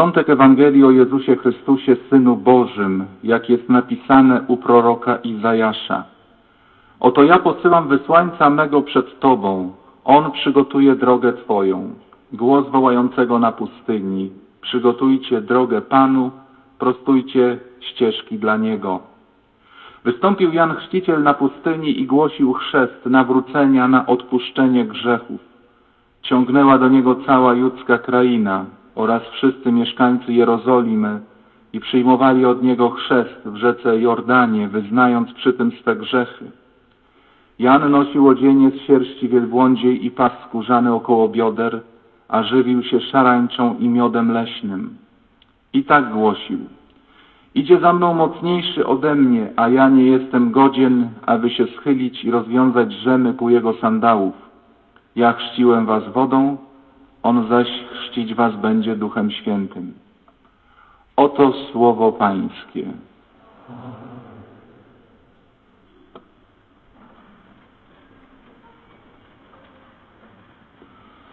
początek Ewangelii o Jezusie Chrystusie, Synu Bożym, jak jest napisane u proroka Izajasza. Oto ja posyłam wysłańca mego przed Tobą. On przygotuje drogę Twoją. Głos wołającego na pustyni. Przygotujcie drogę Panu, prostujcie ścieżki dla Niego. Wystąpił Jan Chrzciciel na pustyni i głosił chrzest nawrócenia na odpuszczenie grzechów. Ciągnęła do niego cała judzka kraina oraz wszyscy mieszkańcy Jerozolimy i przyjmowali od niego chrzest w rzece Jordanie, wyznając przy tym swe grzechy. Jan nosił odzienie z sierści wielbłądziej i pas skórzany około bioder, a żywił się szarańczą i miodem leśnym. I tak głosił. Idzie za mną mocniejszy ode mnie, a ja nie jestem godzien, aby się schylić i rozwiązać rzemy ku jego sandałów. Ja chrzciłem was wodą, on zaś chrzcić was będzie Duchem Świętym. Oto słowo Pańskie.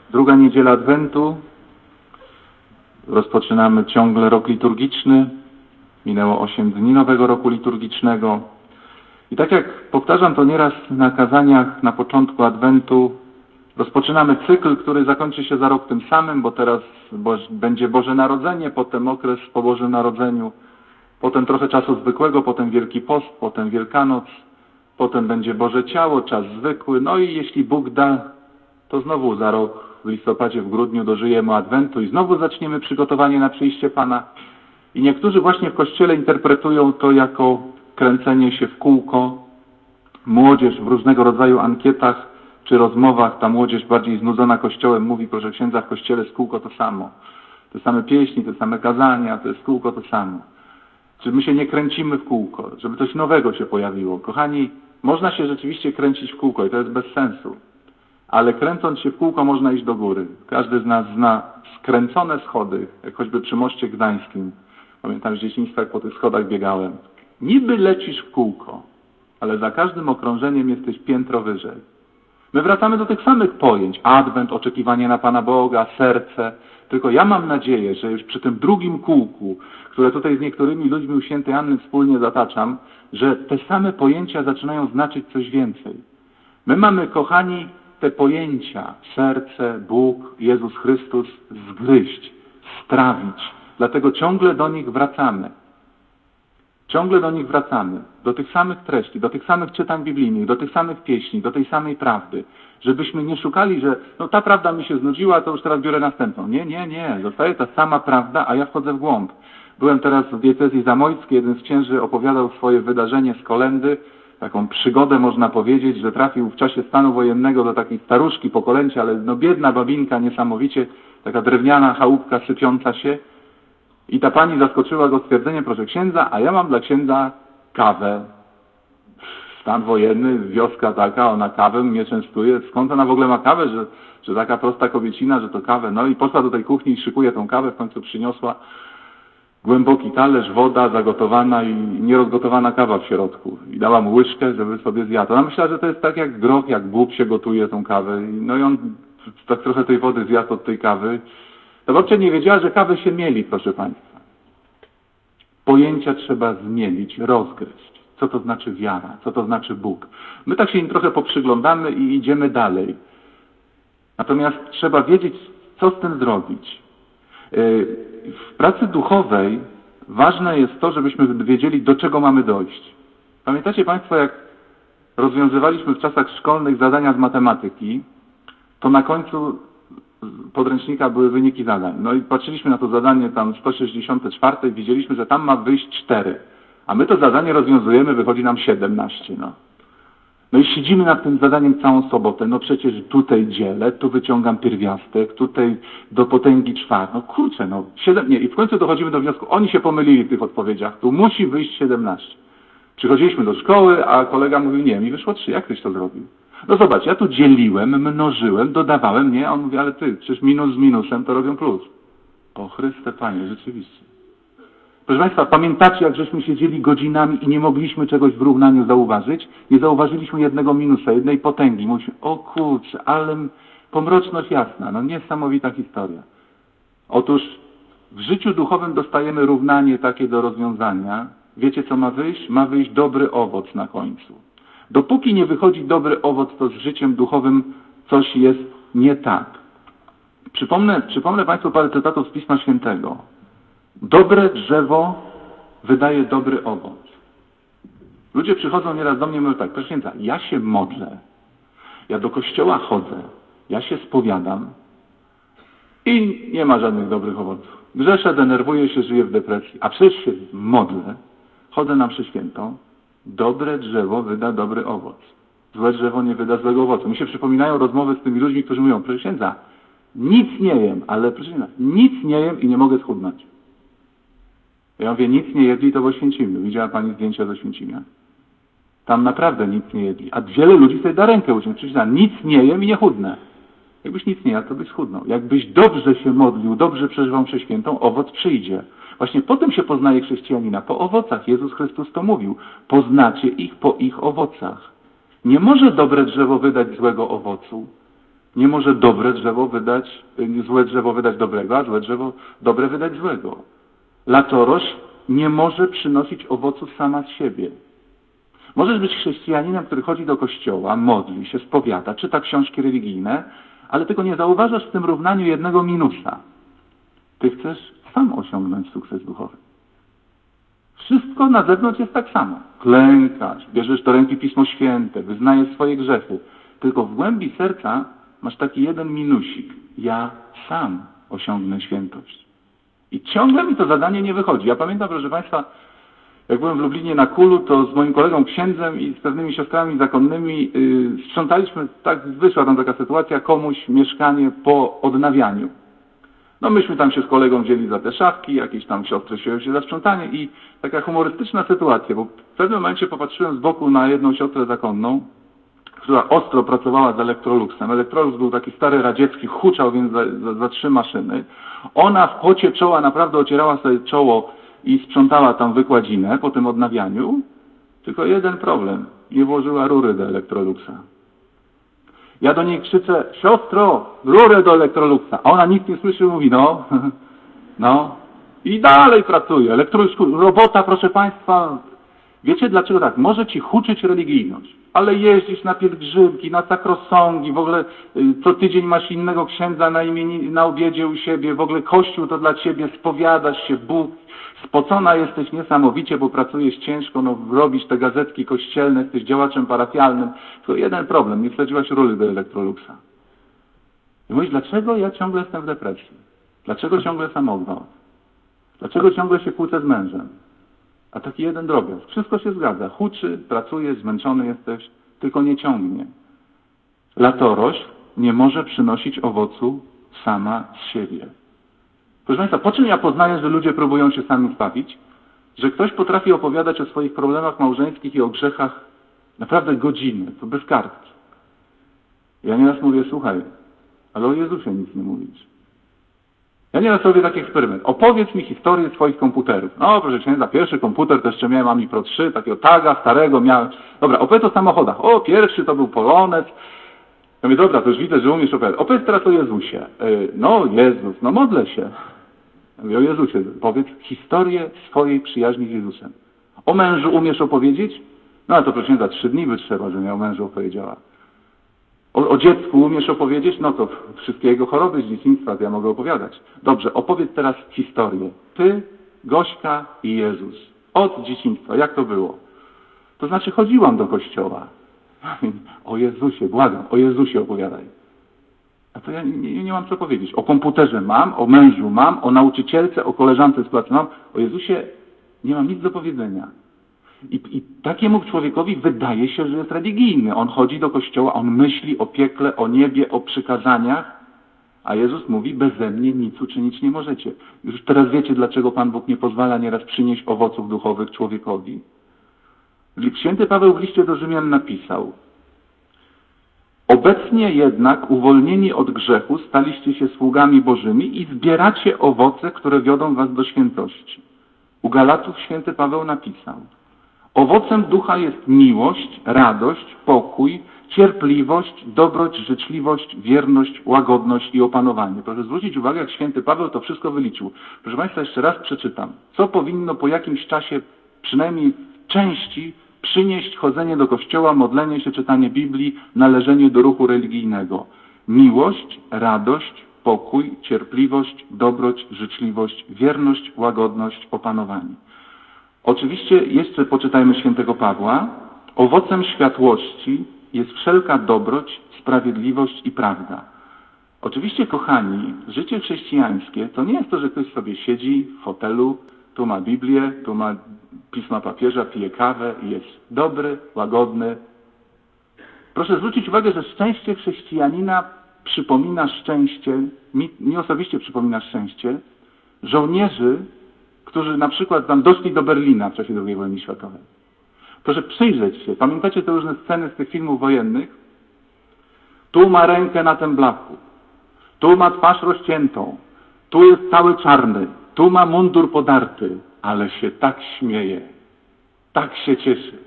Druga niedziela Adwentu. Rozpoczynamy ciągle rok liturgiczny. Minęło 8 dni nowego roku liturgicznego. I tak jak powtarzam to nieraz na kazaniach na początku Adwentu, rozpoczynamy cykl, który zakończy się za rok tym samym, bo teraz Boż, będzie Boże Narodzenie, potem okres po Bożym Narodzeniu, potem trochę czasu zwykłego, potem Wielki Post, potem Wielkanoc, potem będzie Boże Ciało, czas zwykły, no i jeśli Bóg da, to znowu za rok w listopadzie, w grudniu dożyjemy Adwentu i znowu zaczniemy przygotowanie na przyjście Pana. I niektórzy właśnie w Kościele interpretują to jako kręcenie się w kółko. Młodzież w różnego rodzaju ankietach czy rozmowach, ta młodzież bardziej znudzona Kościołem mówi, proszę księdza, w Kościele z kółko to samo. Te same pieśni, te same kazania, to jest kółko to samo. Czy my się nie kręcimy w kółko, żeby coś nowego się pojawiło? Kochani, można się rzeczywiście kręcić w kółko i to jest bez sensu. Ale kręcąc się w kółko można iść do góry. Każdy z nas zna skręcone schody, jak choćby przy moście gdańskim. Pamiętam z dzieciństwa, jak po tych schodach biegałem. Niby lecisz w kółko, ale za każdym okrążeniem jesteś piętro wyżej. My wracamy do tych samych pojęć. Adwent, oczekiwanie na Pana Boga, serce. Tylko ja mam nadzieję, że już przy tym drugim kółku, które tutaj z niektórymi ludźmi u świętej Anny wspólnie zataczam, że te same pojęcia zaczynają znaczyć coś więcej. My mamy, kochani, te pojęcia, serce, Bóg, Jezus Chrystus, zgryźć, strawić. Dlatego ciągle do nich wracamy. Ciągle do nich wracamy, do tych samych treści, do tych samych czytań biblijnych, do tych samych pieśni, do tej samej prawdy. Żebyśmy nie szukali, że no ta prawda mi się znudziła, to już teraz biorę następną. Nie, nie, nie. Zostaje ta sama prawda, a ja wchodzę w głąb. Byłem teraz w diecezji zamojskiej, jeden z księży opowiadał swoje wydarzenie z kolendy, taką przygodę można powiedzieć, że trafił w czasie stanu wojennego do takiej staruszki pokolęcia, ale no biedna babinka niesamowicie, taka drewniana chałupka sypiąca się. I ta pani zaskoczyła go stwierdzeniem, proszę księdza, a ja mam dla księdza kawę. Stan wojenny, wioska taka, ona kawę mnie częstuje. Skąd ona w ogóle ma kawę, że, że taka prosta kobiecina, że to kawę? No i poszła do tej kuchni i szykuje tą kawę, w końcu przyniosła głęboki talerz, woda zagotowana i nierozgotowana kawa w środku. I dała mu łyżkę, żeby sobie zjadł. Ona myślała, że to jest tak jak groch, jak bób się gotuje tą kawę. No i on tak trochę tej wody zjadł od tej kawy. Ta babcia nie wiedziała, że kawę się mieli, proszę Państwa. Pojęcia trzeba zmienić, rozgryźć. Co to znaczy wiara? Co to znaczy Bóg? My tak się im trochę poprzyglądamy i idziemy dalej. Natomiast trzeba wiedzieć, co z tym zrobić. Yy, W pracy duchowej ważne jest to, żebyśmy wiedzieli, do czego mamy dojść. Pamiętacie Państwo, jak rozwiązywaliśmy w czasach szkolnych zadania z matematyki, to na końcu podręcznika były wyniki zadań. No i patrzyliśmy na to zadanie tam 164, widzieliśmy, że tam ma wyjść 4. A my to zadanie rozwiązujemy, wychodzi nam 17. No. No i siedzimy nad tym zadaniem całą sobotę. No przecież tutaj dzielę, tu wyciągam pierwiastek, tutaj do potęgi czwart. No kurczę, no 7, nie. I w końcu dochodzimy do wniosku, oni się pomylili w tych odpowiedziach. Tu musi wyjść 17. Przychodziliśmy do szkoły, a kolega mówił, nie, mi wyszło 3. Jak tyś to zrobił? No zobacz, ja tu dzieliłem, mnożyłem, dodawałem, nie? A on mówi, ale ty, przecież minus z minusem to robią plus. O Chryste Panie, rzeczywiście. Proszę Państwa, pamiętacie, jak żeśmy siedzieli godzinami i nie mogliśmy czegoś w równaniu zauważyć? Nie zauważyliśmy jednego minusa, jednej potęgi. Mówiliśmy, o kurczę, ale pomroczność jasna, no niesamowita historia. Otóż W życiu duchowym dostajemy równanie takie do rozwiązania. Wiecie, co ma wyjść? Ma wyjść dobry owoc na końcu. Dopóki nie wychodzi dobry owoc, to z życiem duchowym coś jest nie tak. Przypomnę, przypomnę Państwu parę cytatów z Pisma Świętego. Dobre drzewo wydaje dobry owoc. Ludzie przychodzą nieraz do mnie i mówią tak, proszę księdza, ja się modlę, ja do kościoła chodzę, ja się spowiadam i nie ma żadnych dobrych owoców. Grzeszę, denerwuję się, żyję w depresji, a przecież się modlę, chodzę na mszę świętą, dobre drzewo wyda dobry owoc. Złe drzewo nie wyda złego owocu. Mi się przypominają rozmowy z tymi ludźmi, którzy mówią, proszę księdza, nic nie jem, ale proszę księdza, nic nie jem i nie mogę schudnąć. Ja mówię, nic nie jedli, to w Oświęcimiu. Widziała Pani zdjęcia z Oświęcimia? Tam naprawdę nic nie jedli. A wiele ludzi sobie da rękę uciąć. Przeczyta, nic nie jem i nie chudnę. Jakbyś nic nie jadł, to byś schudnął. Jakbyś dobrze się modlił, dobrze przeżywał mszę świętą, owoc przyjdzie. Właśnie po tym się poznaje chrześcijanina. Po owocach. Jezus Chrystus to mówił. Poznacie ich po ich owocach. Nie może dobre drzewo wydać złego owocu. Nie może dobre drzewo wydać, y, złe drzewo wydać dobrego, a złe drzewo dobre wydać złego. Latorośl nie może przynosić owoców sama z siebie. Możesz być chrześcijaninem, który chodzi do kościoła, modli się, spowiada, czyta książki religijne, ale tylko nie zauważasz w tym równaniu jednego minusa. Ty chcesz sam osiągnąć sukces duchowy. Wszystko na zewnątrz jest tak samo. Klękasz, bierzesz do ręki Pismo Święte, wyznajesz swoje grzechy. Tylko w głębi serca masz taki jeden minusik. Ja sam osiągnę świętość. I ciągle mi to zadanie nie wychodzi. Ja pamiętam, proszę Państwa, jak byłem w Lublinie na Kulu, to z moim kolegą księdzem i z pewnymi siostrami zakonnymi yy, sprzątaliśmy, tak wyszła tam taka sytuacja, komuś mieszkanie po odnawianiu. No myśmy tam się z kolegą wzięli za te szafki, jakieś tam siostry wzięły się za sprzątanie i taka humorystyczna sytuacja, bo w pewnym momencie popatrzyłem z boku na jedną siostrę zakonną, która ostro pracowała z Electroluxem. Electrolux był taki stary radziecki, huczał więc za, za, za trzy maszyny. Ona w pocie czoła naprawdę ocierała sobie czoło i sprzątała tam wykładzinę po tym odnawianiu. Tylko jeden problem. Nie włożyła rury do Electroluxa. Ja do niej krzyczę, siostro, rurę do Electroluxa. A ona nic nie słyszy, mówi, no, no. I dalej pracuje. Elektrolux, robota, proszę Państwa. Wiecie dlaczego tak? Może Ci huczyć religijność, ale jeździsz na pielgrzymki, na sakrosągi, w ogóle y, co tydzień masz innego księdza na, imieni, na obiedzie u siebie, w ogóle Kościół to dla Ciebie, spowiadasz się, Bóg, spocona jesteś niesamowicie, bo pracujesz ciężko, no robisz te gazetki kościelne, jesteś działaczem parafialnym. Tylko jeden problem, nie wsadziłaś rury do Electroluxa. I mówisz, dlaczego ja ciągle jestem w depresji? Dlaczego ciągle samogwałt? Dlaczego ciągle się kłócę z mężem? A taki jeden drobiazg. Wszystko się zgadza. Huczy, pracuje, zmęczony jesteś, tylko nie ciągnie. Latorośl nie może przynosić owocu sama z siebie. Proszę Państwa, po czym ja poznaję, że ludzie próbują się sami zbawić? Że ktoś potrafi opowiadać o swoich problemach małżeńskich i o grzechach naprawdę godziny, to bez kartki. Ja nieraz mówię, słuchaj, ale o Jezusie nic nie mówisz. Ja nieraz robię taki eksperyment. Opowiedz mi historię swoich komputerów. No, proszę księdza, pierwszy komputer to jeszcze miałem Ami Pro 3, takiego taga starego miałem. Dobra, opowiedz o samochodach. O, pierwszy to był Polonez. Ja mówię, dobra, to już widzę, że umiesz opowiadać. Opowiedz teraz o Jezusie. Yy, no, Jezus, no modlę się. Ja mówię, o Jezusie. Powiedz historię swojej przyjaźni z Jezusem. O mężu umiesz opowiedzieć? No, ale to proszę księdza, trzy dni by trzeba, żebym ja o mężu opowiedziała. O, o dziecku umiesz opowiedzieć? No to wszystkie jego choroby z dzieciństwa to ja mogę opowiadać. Dobrze, opowiedz teraz historię. Ty, Gośka i Jezus. Od dzieciństwa. Jak to było? To znaczy chodziłam do kościoła. O Jezusie, błagam, o Jezusie opowiadaj. A to ja nie, nie, mam co powiedzieć. O komputerze mam, o mężu mam, o nauczycielce, o koleżance z pracy mam. O Jezusie nie mam nic do powiedzenia. I, I takiemu człowiekowi wydaje się, że jest religijny. On chodzi do kościoła, on myśli o piekle, o niebie, o przykazaniach, a Jezus mówi, beze mnie nic uczynić nie możecie. Już teraz wiecie, dlaczego Pan Bóg nie pozwala nieraz przynieść owoców duchowych człowiekowi. Święty Paweł w liście do Rzymian napisał, Obecnie jednak, uwolnieni od grzechu, staliście się sługami Bożymi i zbieracie owoce, które wiodą was do świętości. U Galatów święty Paweł napisał, Owocem ducha jest miłość, radość, pokój, cierpliwość, dobroć, życzliwość, wierność, łagodność i opanowanie. Proszę zwrócić uwagę, jak święty Paweł to wszystko wyliczył. Proszę Państwa, jeszcze raz przeczytam. Co powinno po jakimś czasie, przynajmniej w części, przynieść chodzenie do kościoła, modlenie się, czytanie Biblii, należenie do ruchu religijnego? Miłość, radość, pokój, cierpliwość, dobroć, życzliwość, wierność, łagodność, opanowanie. Oczywiście jeszcze poczytajmy świętego Pawła. Owocem światłości jest wszelka dobroć, sprawiedliwość i prawda. Oczywiście, kochani, życie chrześcijańskie to nie jest to, że ktoś sobie siedzi w fotelu, tu ma Biblię, tu ma pisma papieża, pije kawę i jest dobry, łagodny. Proszę zwrócić uwagę, że szczęście chrześcijanina przypomina szczęście, mi, mi osobiście przypomina szczęście żołnierzy, którzy na przykład tam doszli do Berlina w czasie II wojny światowej. Proszę przyjrzeć się. Pamiętacie te różne sceny z tych filmów wojennych? Tu ma rękę na tym blachu. Tu ma twarz rozciętą. Tu jest cały czarny. Tu ma mundur podarty. Ale się tak śmieje. Tak się cieszy.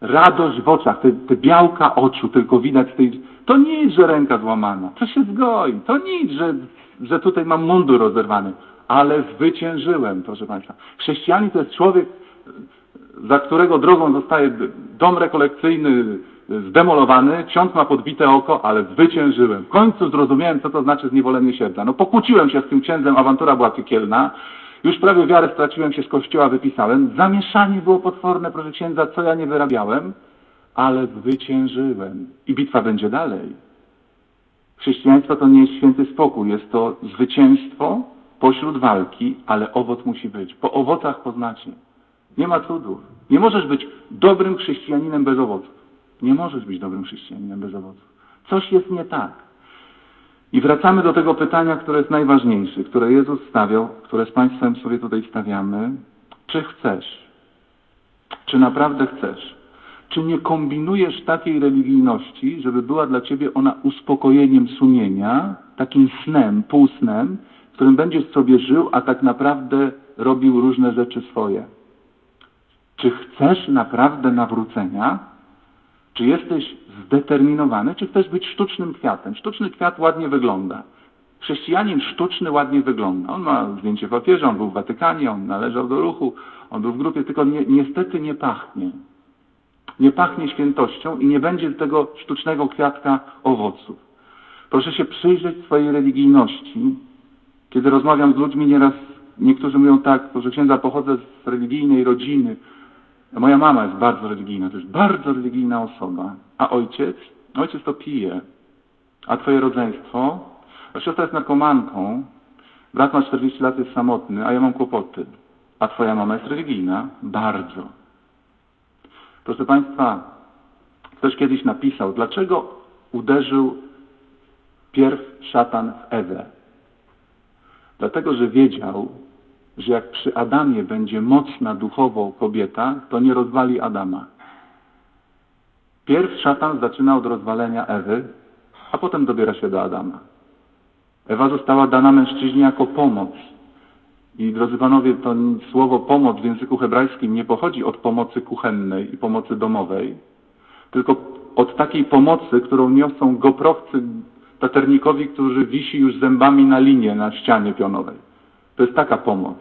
Radość w oczach, te, te białka oczu tylko widać tej... To nic, że ręka złamana. To się zgoi. To nic, że, że tutaj mam mundur rozerwany. Ale zwyciężyłem, proszę Państwa. Chrześcijanin to jest człowiek, za którego drogą zostaje dom rekolekcyjny zdemolowany, ksiądz ma podbite oko, ale zwyciężyłem. W końcu zrozumiałem, co to znaczy zniewolenie serca. No pokłóciłem się z tym księdzem, awantura była piekielna, już prawie wiarę straciłem się z kościoła, wypisałem. Zamieszanie było potworne, proszę księdza, co ja nie wyrabiałem, ale zwyciężyłem. I bitwa będzie dalej. Chrześcijaństwo to nie jest święty spokój, jest to zwycięstwo pośród walki, ale owoc musi być. Po owocach poznacie. Nie ma cudów. Nie możesz być dobrym chrześcijaninem bez owoców. Nie możesz być dobrym chrześcijaninem bez owoców. Coś jest nie tak. I wracamy do tego pytania, które jest najważniejsze, które Jezus stawiał, które z Państwem sobie tutaj stawiamy. Czy chcesz? Czy naprawdę chcesz? Czy nie kombinujesz takiej religijności, żeby była dla Ciebie ona uspokojeniem sumienia, takim snem, półsnem, którym będziesz sobie żył, a tak naprawdę robił różne rzeczy swoje? Czy chcesz naprawdę nawrócenia? Czy jesteś zdeterminowany, czy chcesz być sztucznym kwiatem? Sztuczny kwiat ładnie wygląda. Chrześcijanin sztuczny ładnie wygląda. On ma zdjęcie papieża, on był w Watykanie, on należał do ruchu, on był w grupie, tylko ni niestety nie pachnie. Nie pachnie świętością i nie będzie tego sztucznego kwiatka owoców. Proszę się przyjrzeć swojej religijności. Kiedy rozmawiam z ludźmi, nieraz niektórzy mówią tak, że księdza pochodzę z religijnej rodziny, Moja mama jest bardzo religijna, to jest bardzo religijna osoba. A ojciec? Ojciec to pije. A twoje rodzeństwo? A siostra jest narkomanką, brat ma 40 lat, jest samotny, a ja mam kłopoty. A twoja mama jest religijna? Bardzo. Proszę Państwa, ktoś kiedyś napisał, dlaczego uderzył pierw szatan w Ewę? Dlatego, że wiedział, że jak przy Adamie będzie mocna duchowo kobieta, to nie rozwali Adama. Pierw szatan zaczyna od rozwalenia Ewy, a potem dobiera się do Adama. Ewa została dana mężczyźnie jako pomoc. I drodzy panowie, to słowo pomoc w języku hebrajskim nie pochodzi od pomocy kuchennej i pomocy domowej, tylko od takiej pomocy, którą niosą goprowcy Peternikowi, którzy wisi już zębami na linie na ścianie pionowej. To jest taka pomoc.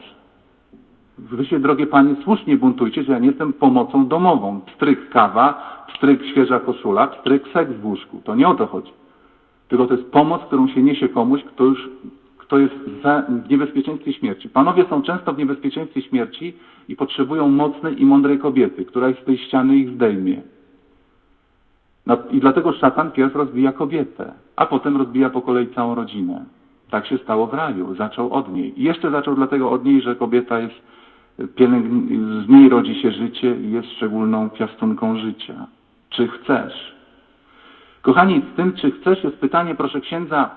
Wy się, drogie panie, słusznie buntujcie, że ja nie jestem pomocą domową. Pstryk kawa, pstryk świeża koszula, pstryk seks w łóżku. To nie o to chodzi. Tylko to jest pomoc, którą się niesie komuś, kto już kto jest w niebezpieczeństwie śmierci. Panowie są często w niebezpieczeństwie śmierci i potrzebują mocnej i mądrej kobiety, która z tej ściany ich zdejmie. No, I dlatego szatan pierw rozbija kobietę, a potem rozbija po kolei całą rodzinę. Tak się stało w raju. Zaczął od niej. I jeszcze zaczął dlatego od niej, że kobieta jest z niej rodzi się życie i jest szczególną piastunką życia. Czy chcesz? Kochani, z tym, czy chcesz, jest pytanie, proszę księdza,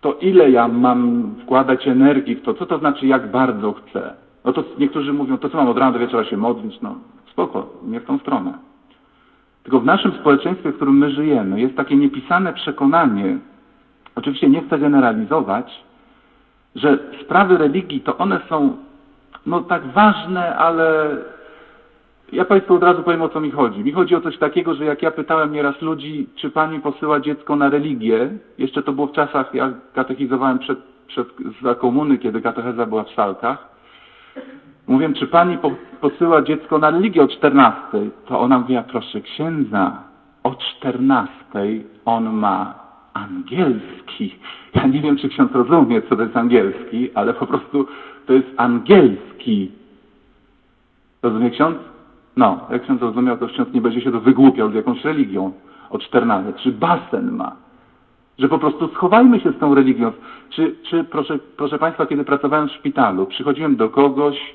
to ile ja mam wkładać energii w to? Co to znaczy, jak bardzo chcę? No to niektórzy mówią, to co mam od rana do wieczora się modlić? No spoko, nie w tą stronę. Tylko w naszym społeczeństwie, w którym my żyjemy, jest takie niepisane przekonanie, oczywiście nie chcę generalizować, że sprawy religii to one są no tak ważne, ale Ja Państwu od razu powiem o co mi chodzi. Mi chodzi o coś takiego, że jak ja pytałem nieraz ludzi, czy Pani posyła dziecko na religię, jeszcze to było w czasach, ja katechizowałem przed, przed, za komuny, kiedy katecheza była w salkach, mówię, czy Pani po, posyła dziecko na religię o 14? To ona mówiła, proszę księdza, o 14 on ma angielski. Ja nie wiem, czy ksiądz rozumie, co to jest angielski, ale po prostu to jest angielski. Rozumie ksiądz? No, jak ksiądz rozumiał, to ksiądz nie będzie się to wygłupiał z jakąś religią o 14, czy basen ma. Że po prostu schowajmy się z tą religią. Czy, czy proszę, proszę Państwa, kiedy pracowałem w szpitalu, przychodziłem do kogoś,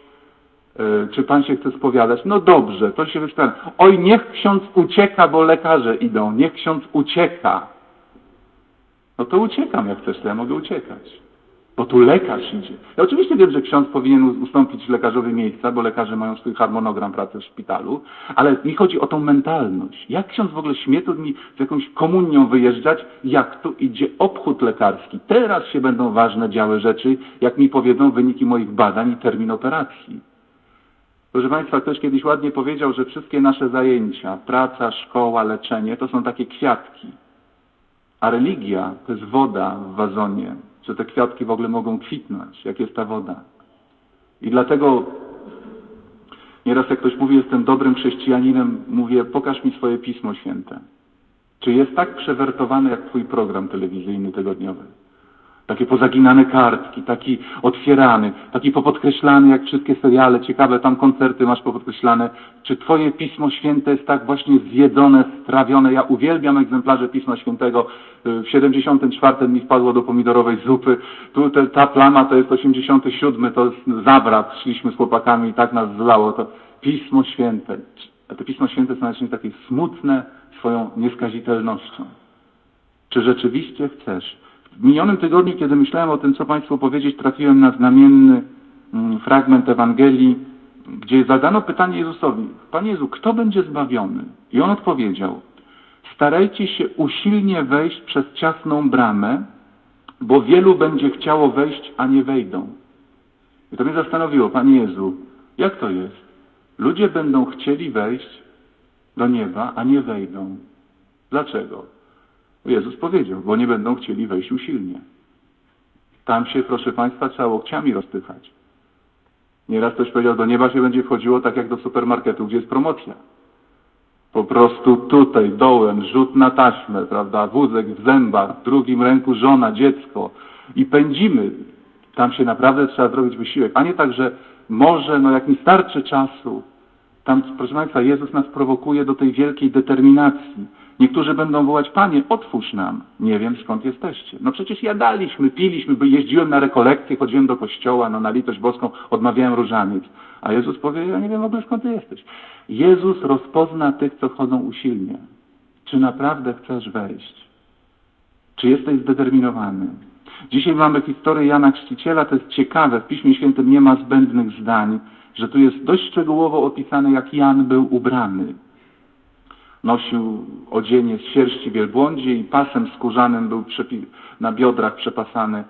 czy Pan się chce spowiadać? No dobrze, to się wysprawia. Oj, niech ksiądz ucieka, bo lekarze idą. Niech ksiądz ucieka. No to uciekam, jak chcesz, to ja mogę uciekać. Bo tu lekarz idzie. Ja oczywiście wiem, że ksiądz powinien ustąpić lekarzowi miejsca, bo lekarze mają swój harmonogram pracy w szpitalu, ale mi chodzi o tą mentalność. Jak ksiądz w ogóle śmie tu mi z jakąś komunią wyjeżdżać, jak tu idzie obchód lekarski. Teraz się będą ważne działy rzeczy, jak mi powiedzą wyniki moich badań i termin operacji. Proszę Państwa, ktoś kiedyś ładnie powiedział, że wszystkie nasze zajęcia, praca, szkoła, leczenie, to są takie kwiatki. A religia to jest woda w wazonie, że te kwiatki w ogóle mogą kwitnąć, jak jest ta woda. I dlatego nieraz jak ktoś mówi, jestem dobrym chrześcijaninem, mówię, pokaż mi swoje Pismo Święte. Czy jest tak przewertowane jak Twój program telewizyjny tygodniowy? Takie pozaginane kartki, taki otwierany, taki popodkreślany jak wszystkie seriale, ciekawe tam koncerty masz popodkreślane. Czy Twoje Pismo Święte jest tak właśnie zjedzone, strawione? Ja uwielbiam egzemplarze Pisma Świętego. W 74 mi wpadło do pomidorowej zupy. Tu te, ta plama to jest 87, to jest zawrat. Szliśmy z chłopakami i tak nas zlało. To Pismo Święte. A te Pismo Święte są właśnie takie smutne swoją nieskazitelnością. Czy rzeczywiście chcesz? W minionym tygodniu, kiedy myślałem o tym, co Państwu powiedzieć, trafiłem na znamienny mm, fragment Ewangelii, gdzie zadano pytanie Jezusowi, Panie Jezu, kto będzie zbawiony? I On odpowiedział, starajcie się usilnie wejść przez ciasną bramę, bo wielu będzie chciało wejść, a nie wejdą. I to mnie zastanowiło, Panie Jezu, jak to jest? Ludzie będą chcieli wejść do nieba, a nie wejdą. Dlaczego? Jezus powiedział, bo nie będą chcieli wejść usilnie. Tam się, proszę Państwa, trzeba łokciami rozpychać. Nieraz ktoś powiedział, do nieba się będzie wchodziło tak jak do supermarketu, gdzie jest promocja. Po prostu tutaj, dołem, rzut na taśmę, prawda, wózek w zębach, w drugim ręku żona, dziecko i pędzimy. Tam się naprawdę trzeba zrobić wysiłek, a nie tak, że może, no jak mi starczy czasu. Tam, proszę Państwa, Jezus nas prowokuje do tej wielkiej determinacji. Niektórzy będą wołać, Panie, otwórz nam. Nie wiem, skąd jesteście. No przecież jadaliśmy, piliśmy, jeździłem na rekolekcje, chodziłem do kościoła, no na litość boską, odmawiałem różaniec. A Jezus powie, ja nie wiem w ogóle skąd ty jesteś. Jezus rozpozna tych, co chodzą usilnie. Czy naprawdę chcesz wejść? Czy jesteś zdeterminowany? Dzisiaj mamy historię Jana Chrzciciela, to jest ciekawe, w Piśmie Świętym nie ma zbędnych zdań, że tu jest dość szczegółowo opisane, jak Jan był ubrany. Nosił odzienie z sierści wielbłądziej i pasem skórzanym był na biodrach przepasany.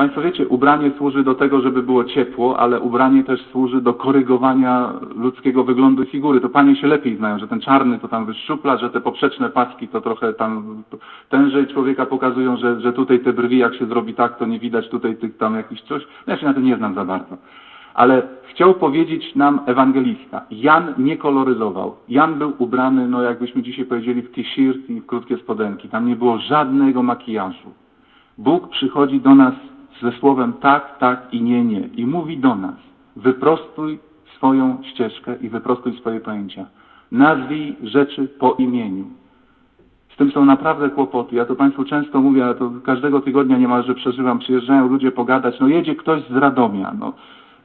Państwo wiecie, ubranie służy do tego, żeby było ciepło, ale ubranie też służy do korygowania ludzkiego wyglądu i figury. To panie się lepiej znają, że ten czarny to tam wyszczupla, że te poprzeczne paski to trochę tam tężej człowieka pokazują, że, że tutaj te brwi jak się zrobi tak, to nie widać tutaj tych tam jakichś coś. No ja się na tym nie znam za bardzo. Ale chciał powiedzieć nam ewangelista. Jan nie koloryzował. Jan był ubrany, no jakbyśmy dzisiaj powiedzieli, w t-shirt i w krótkie spodenki. Tam nie było żadnego makijażu. Bóg przychodzi do nas ze słowem tak, tak i nie, nie. I mówi do nas, wyprostuj swoją ścieżkę i wyprostuj swoje pojęcia. Nazwij rzeczy po imieniu. Z tym są naprawdę kłopoty. Ja to Państwu często mówię, ale to każdego tygodnia niemalże przeżywam. Przyjeżdżają ludzie pogadać, no jedzie ktoś z Radomia, no,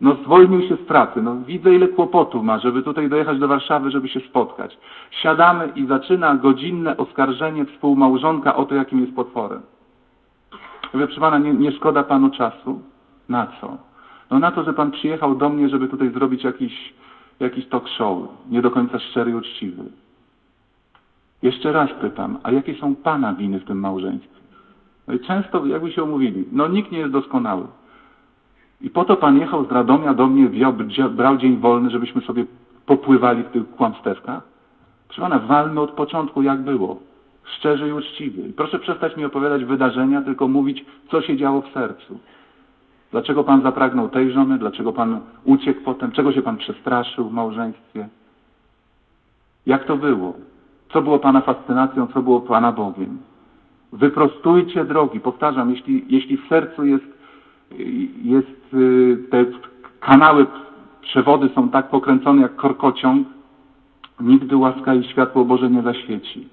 no zwolnił się z pracy, no widzę ile kłopotów ma, żeby tutaj dojechać do Warszawy, żeby się spotkać. Siadamy i zaczyna godzinne oskarżenie współmałżonka o to, jakim jest potworem. Mówię, proszę Pana, nie, nie szkoda Panu czasu? Na co? No na to, że Pan przyjechał do mnie, żeby tutaj zrobić jakiś, jakiś talk show, nie do końca szczery i uczciwy. Jeszcze raz pytam, a jakie są Pana winy w tym małżeństwie? No i często, jakby się umówili, no nikt nie jest doskonały. I po to Pan jechał z Radomia do mnie, wziął, brał dzień wolny, żebyśmy sobie popływali w tych kłamstewkach? Proszę Pana, walmy od początku jak było. Szczerze i uczciwie. I proszę przestać mi opowiadać wydarzenia, tylko mówić, co się działo w sercu. Dlaczego Pan zapragnął tej żony? Dlaczego Pan uciekł potem? Czego się Pan przestraszył w małżeństwie? Jak to było? Co było Pana fascynacją? Co było Pana Bogiem? Wyprostujcie drogi. Powtarzam, jeśli, jeśli w sercu jest, jest y, te kanały, przewody są tak pokręcone jak korkociąg, nigdy łaska i światło Boże nie zaświeci.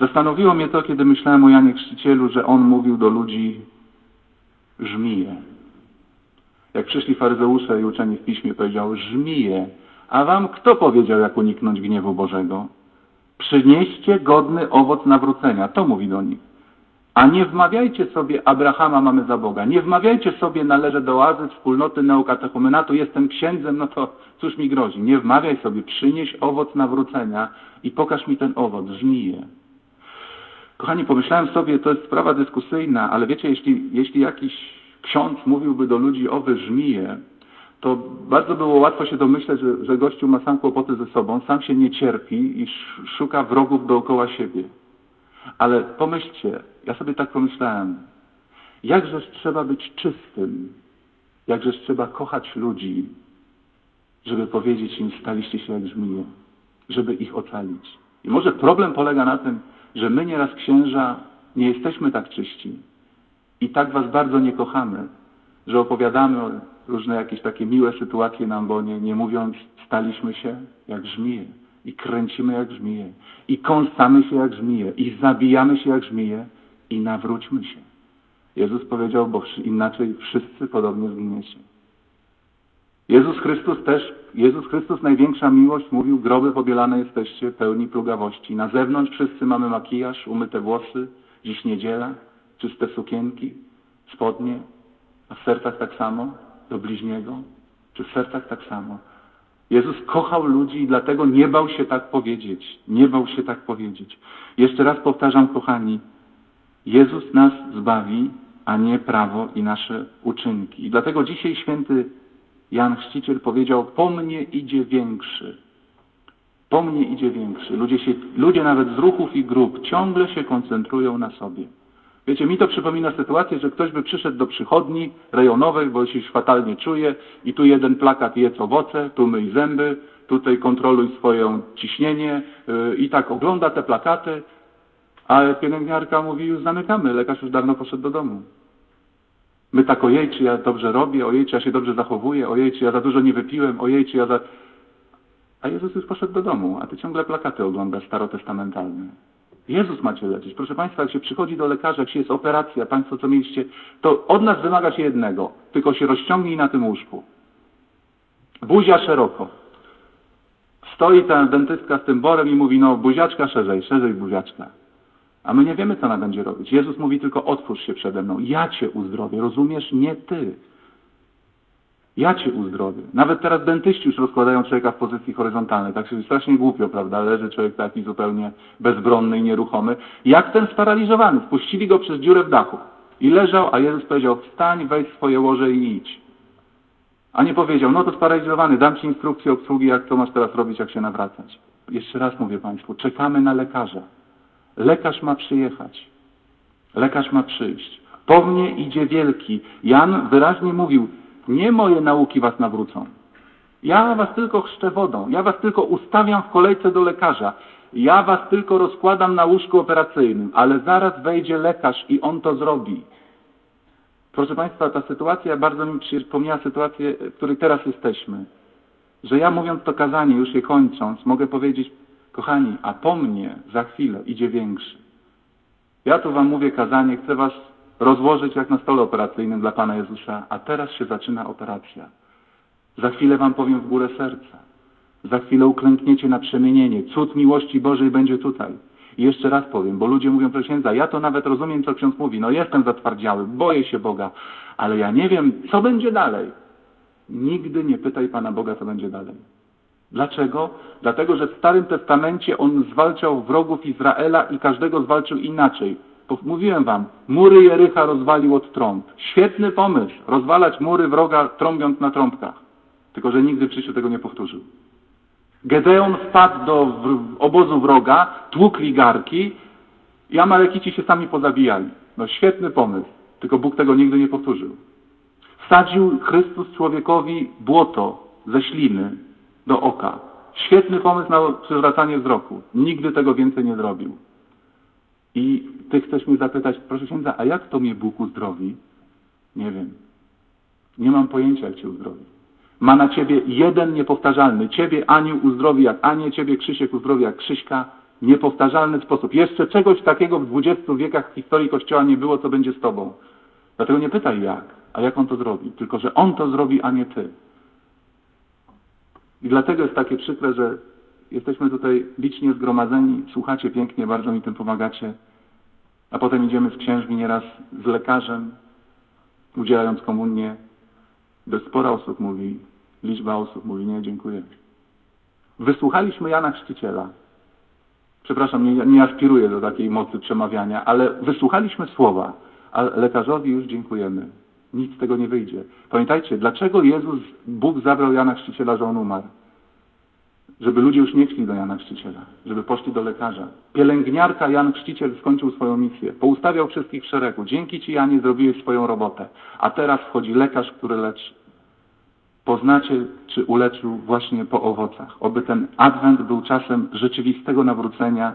Zastanowiło mnie to, kiedy myślałem o Janie Chrzcicielu, że on mówił do ludzi żmije. Jak przyszli faryzeusze i uczeni w piśmie, powiedział żmije. A wam kto powiedział, jak uniknąć gniewu Bożego? Przynieście godny owoc nawrócenia. To mówi do nich. A nie wmawiajcie sobie, Abrahama mamy za Boga. Nie wmawiajcie sobie, należę do oazy, wspólnoty neokatechumenatu, jestem księdzem, no to cóż mi grozi. Nie wmawiaj sobie, przynieś owoc nawrócenia i pokaż mi ten owoc, żmije. Kochani, pomyślałem sobie, to jest sprawa dyskusyjna, ale wiecie, jeśli, jeśli jakiś ksiądz mówiłby do ludzi o wy żmije, to bardzo było łatwo się domyśleć, że, że gościu ma sam kłopoty ze sobą, sam się nie cierpi i sz- szuka wrogów dookoła siebie. Ale pomyślcie, ja sobie tak pomyślałem, jakżeż trzeba być czystym, jakżeż trzeba kochać ludzi, żeby powiedzieć im, staliście się jak żmije, żeby ich ocalić. I może problem polega na tym, że my nieraz księża nie jesteśmy tak czyści i tak was bardzo nie kochamy, że opowiadamy różne jakieś takie miłe sytuacje nam, bo nie, nie mówiąc, staliśmy się jak żmije i kręcimy jak żmije i kąsamy się jak żmije i zabijamy się jak żmije i nawróćmy się. Jezus powiedział, bo inaczej wszyscy podobnie zginiecie. Jezus Chrystus też, Jezus Chrystus największa miłość mówił, groby pobielane jesteście, pełni plugawości. Na zewnątrz wszyscy mamy makijaż, umyte włosy, dziś niedziela, czyste sukienki, spodnie, a w sercach tak samo, do bliźniego, czy w sercach tak samo. Jezus kochał ludzi i dlatego nie bał się tak powiedzieć. Nie bał się tak powiedzieć. Jeszcze raz powtarzam, kochani, Jezus nas zbawi, a nie prawo i nasze uczynki. I dlatego dzisiaj święty Jan Chrzciciel powiedział, po mnie idzie większy. Po mnie idzie większy. Ludzie, się, ludzie nawet z ruchów i grup ciągle się koncentrują na sobie. Wiecie, mi to przypomina sytuację, że ktoś by przyszedł do przychodni rejonowej, bo się fatalnie czuje i tu jeden plakat jedz owoce, tu myj zęby, tutaj kontroluj swoje ciśnienie yy, i tak ogląda te plakaty, a pielęgniarka mówi, już zamykamy, lekarz już dawno poszedł do domu. My tak, ojej, czy ja dobrze robię, ojej, czy ja się dobrze zachowuję, ojej, czy ja za dużo nie wypiłem, ojej, czy ja za... A Jezus już poszedł do domu, a ty ciągle plakaty oglądasz starotestamentalne. Jezus macie leczyć. Proszę Państwa, jak się przychodzi do lekarza, jak się jest operacja, Państwo co mieliście, to od nas wymaga się jednego, tylko się rozciągnij na tym łóżku. Buzia szeroko. Stoi ta dentystka z tym borem i mówi, no buziaczka szerzej, szerzej buziaczka. A my nie wiemy, co ona będzie robić. Jezus mówi tylko, otwórz się przede mną, ja Cię uzdrowię, rozumiesz? Nie Ty. Ja Cię uzdrowię. Nawet teraz dentyści już rozkładają człowieka w pozycji horyzontalnej. Tak się strasznie głupio, prawda? Leży człowiek taki zupełnie bezbronny i nieruchomy. Jak ten sparaliżowany. Wpuścili go przez dziurę w dachu. I leżał, a Jezus powiedział, wstań, weź swoje łoże i idź. A nie powiedział, no to sparaliżowany, dam Ci instrukcję obsługi, jak to masz teraz robić, jak się nawracać. Jeszcze raz mówię Państwu, czekamy na lekarza. Lekarz ma przyjechać. Lekarz ma przyjść. Po mnie idzie wielki. Jan wyraźnie mówił, nie moje nauki was nawrócą. Ja was tylko chrzczę wodą. Ja was tylko ustawiam w kolejce do lekarza. Ja was tylko rozkładam na łóżku operacyjnym, ale zaraz wejdzie lekarz i on to zrobi. Proszę Państwa, ta sytuacja bardzo mi przypomniała sytuację, w której teraz jesteśmy. Że ja mówiąc to kazanie, już je kończąc, mogę powiedzieć, kochani, a po mnie za chwilę idzie większy. Ja tu Wam mówię kazanie, chcę Was rozłożyć jak na stole operacyjnym dla Pana Jezusa, a teraz się zaczyna operacja. Za chwilę Wam powiem w górę serca. Za chwilę uklękniecie na przemienienie. Cud miłości Bożej będzie tutaj. I jeszcze raz powiem, bo ludzie mówią, proszę księdza, ja to nawet rozumiem, co ksiądz mówi. No jestem zatwardziały, boję się Boga, ale ja nie wiem, co będzie dalej. Nigdy nie pytaj Pana Boga, co będzie dalej. Dlaczego? Dlatego, że w Starym Testamencie on zwalczał wrogów Izraela i każdego zwalczył inaczej. Mówiłem wam, mury Jericha rozwalił od trąb. Świetny pomysł, rozwalać mury wroga trąbiąc na trąbkach. Tylko, że nigdy w życiu tego nie powtórzył. Gedeon wpadł do obozu wroga, tłukli garki i Amalekici się sami pozabijali. No świetny pomysł, tylko Bóg tego nigdy nie powtórzył. Wsadził Chrystus człowiekowi błoto ze śliny do oka. Świetny pomysł na przywracanie wzroku. Nigdy tego więcej nie zrobił. I ty chcesz mnie zapytać, proszę księdza, a jak to mnie Bóg uzdrowi? Nie wiem. Nie mam pojęcia, jak cię uzdrowi. Ma na ciebie jeden niepowtarzalny. Ciebie Aniu uzdrowi jak Anię, ciebie Krzysiek uzdrowi jak Krzyśka. Niepowtarzalny sposób. Jeszcze czegoś takiego w 20 wiekach w historii Kościoła nie było, co będzie z tobą. Dlatego nie pytaj jak, a jak on to zrobi. Tylko, że on to zrobi, a nie ty. I dlatego jest takie przykre, że jesteśmy tutaj licznie zgromadzeni, słuchacie pięknie, bardzo mi tym pomagacie, a potem idziemy z księżmi nieraz z lekarzem, udzielając komunię, gdy spora osób mówi, liczba osób mówi, nie, dziękuję. Wysłuchaliśmy Jana Chrzciciela. Przepraszam, nie, nie aspiruję do takiej mocy przemawiania, ale wysłuchaliśmy słowa, a lekarzowi już dziękujemy. Nic z tego nie wyjdzie. Pamiętajcie, dlaczego Jezus, Bóg zabrał Jana Chrzciciela, że on umarł? Żeby ludzie już nie szli do Jana Chrzciciela, żeby poszli do lekarza. Pielęgniarka Jan Chrzciciel skończył swoją misję. Poustawiał wszystkich w szeregu. Dzięki Ci, Janie, zrobiłeś swoją robotę. A teraz wchodzi lekarz, który leczy. Poznacie, czy uleczył właśnie po owocach. Oby ten adwent był czasem rzeczywistego nawrócenia,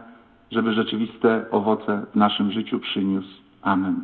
żeby rzeczywiste owoce w naszym życiu przyniósł. Amen.